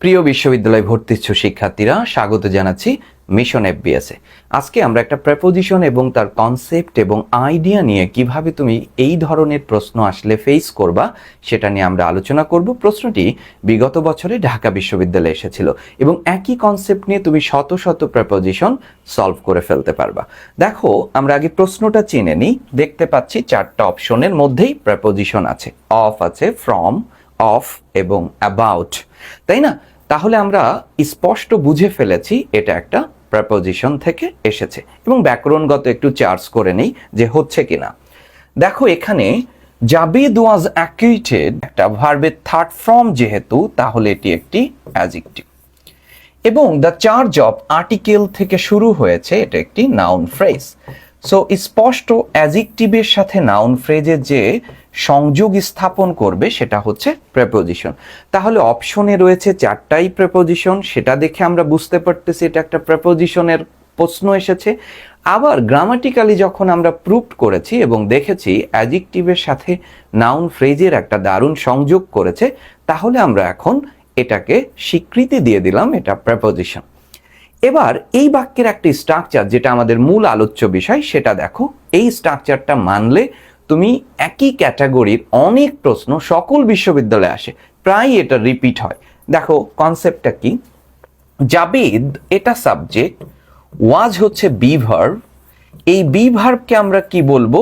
প্রিয় বিশ্ববিদ্যালয় ভর্তি ইচ্ছুক শিক্ষার্থীরা, স্বাগত জানাচ্ছি মিশন এফবিএসে আজকে আমরা একটা প্রেপোজিশন এবং তার কনসেপ্ট এবং আইডিয়া নিয়ে কীভাবে তুমি এই ধরনের প্রশ্ন আসলে ফেস করবা, সেটা নিয়ে আমরা আলোচনা করব। প্রশ্নটি বিগত বছরে ঢাকা বিশ্ববিদ্যালয়ে এসেছিল এবং একই কনসেপ্ট নিয়ে তুমি শত শত প্রেপোজিশন সলভ করে ফেলতে পারবা। দেখো, আমরা আগে প্রশ্নটা চিনে নিই, দেখতে পাচ্ছি চারটা অপশনের মধ্যেই প্রেপোজিশন আছে। অফ আছে ফ্রম অফ এবং অ্যাবাউট তাই না? তাহলে আমরা স্পষ্ট বুঝে ফেলেছি এটা একটা প্রেপোজিশন থেকে এসেছে। এবং ব্যাকরণগত একটু চার্জ করে নেই যে হচ্ছে কিনা। দেখো এখানে জাবিদ ওয়াজ অ্যাকুইটেড একটা ভার্বের থার্ড ফর্ম যেহেতু, তাহলে এটি একটি অ্যাজেক্টিভ এবং দ্য চার্জ অফ আর্টিকেল থেকে শুরু হয়েছে, এটা একটি নাউন ফ্রেজ সো স্পষ্ট অ্যাজেক্টিভের সাথে নাউন ফ্রেজের যে সংযোগ স্থাপন করবে সেটা হচ্ছে প্রেপোজিশন তাহলে অপশনে রয়েছে চারটাই প্রেপোজিশন সেটা দেখে আমরা বুঝতে পারতেছি এটা একটা প্রেপোজিশনের প্রশ্ন এসেছে। আবার গ্রামাটিক্যালি যখন আমরা প্রুভ করেছি এবং দেখেছি অ্যাজেক্টিভের সাথে নাউন ফ্রেজের একটা দারুণ সংযোগ করেছে, তাহলে আমরা এখন এটাকে স্বীকৃতি দিয়ে দিলাম এটা প্রেপোজিশন এবার এই বাক্যের একটি স্ট্রাকচার যেটা আমাদের মূল আলোচ্য বিষয়, সেটা দেখো। এই স্ট্রাকচারটা মানলে তুমি একই ক্যাটাগরির অনেক প্রশ্ন সকল বিশ্ববিদ্যালয়ে আসে প্রায় এটা রিপিট হয়। দেখো কনসেপ্টটা কি? জাবিদ, এটা সাবজেক্ট ওয়াজ হচ্ছে বি ভার্ভ এই বি ভার্ভকে আমরা কি বলব?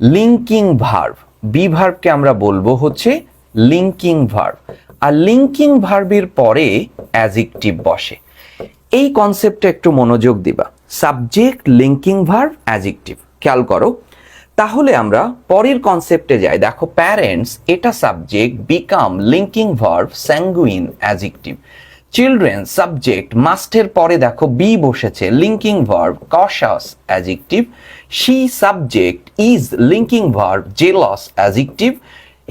লিঙ্কিং ভার্ভ বি ভার্ভকে আমরা বলব হচ্ছে লিঙ্কিং ভার্ভ আর লিঙ্কিং ভার্বের পরে অ্যাজেক্টিভ বসে। এই কনসেপ্টে একটু মনোযোগ দিবা। সাবজেক্ট লিঙ্কিং ভার্ব অ্যাজেক্টিভ খেয়াল করো। তাহলে আমরা পরের কনসেপ্টে যাই। দেখো প্যারেন্টস এটা subject become linking verb sanguine adjective children subject must পরে দেখো বি বসেছে linking verb cautious adjective she subject is linking verb jealous adjective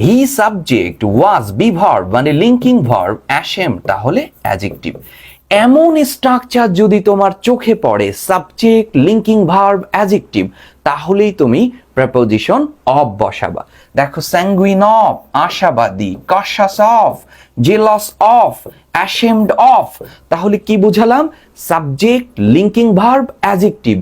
he subject was be verb মানে লিঙ্কিং ভার্ব অ্যাশেম তাহলে অ্যাজেক্টিভ এমন structure যদি তোমার চোখে পড়ে সাবজেক্ট লিঙ্কিং ভার্ব অ্যাজেক্টিভ তাহলেই তুমি প্রেপোজিশন অফ বসাবা। দেখো স্যাঙ্গুইন অফ আশাবাদী cautious of jealous of ashamed of তাহলে কি বুঝালাম? সাবজেক্ট লিঙ্কিং ভার্ব অ্যাজেক্টিভ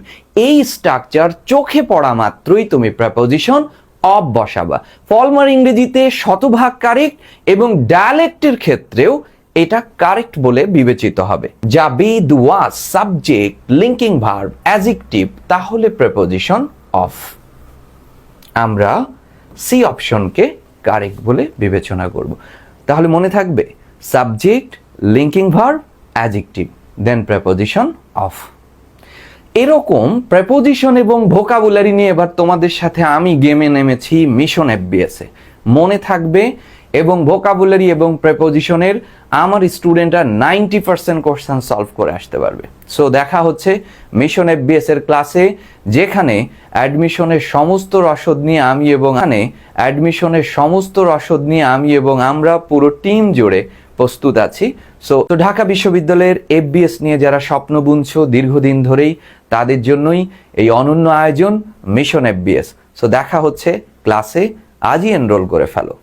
এই স্ট্রাকচার চোখে পড়া মাত্রই তুমি প্রেপোজিশন অফ বসাবা। ফলমার ইংরেজিতে শতভাগ কারেক্ট এবং ডায়ালেক্টের ক্ষেত্রেও এটা কারেক্ট বলে বিবেচিত হবে। যা জাবিদ was subject linking verb adjective তাহলে প্রেপোজিশন অফ আমরা সি অপশনকে কারেক্ট বলে বিবেচনা করব। তাহলে মনে থাকবে subject linking verb adjective then preposition of এরকম প্রেপোজিশন এবং ভোকাবুলারি নিয়ে এবার তোমাদের সাথে আমি গেমে নেমেছি মিশন এফবিএসে মনে থাকবে এবং ভোকাবুলারি এবং প্রেপোজিশনের আমার স্টুডেন্টরা নাইনটি পার্সেন্ট কোশ্চেন সলভ করে আসতে পারবে। সো দেখা হচ্ছে মিশন এফবিএস এর ক্লাসে যেখানে অ্যাডমিশনের সমস্ত রসদ নিয়ে আমি এবং এখানে অ্যাডমিশনের সমস্ত রসদ নিয়ে আমি এবং আমরা পুরো টিম জুড়ে প্রস্তুত আছি। সো তো ঢাকা বিশ্ববিদ্যালয়ের এফবিএস নিয়ে যারা স্বপ্ন বুনছো দীর্ঘদিন ধরেই, তাদের জন্যই এই অনন্য আয়োজন মিশন এফবিএস সো দেখা হচ্ছে ক্লাসে আজই এনরোল করে ফেলো।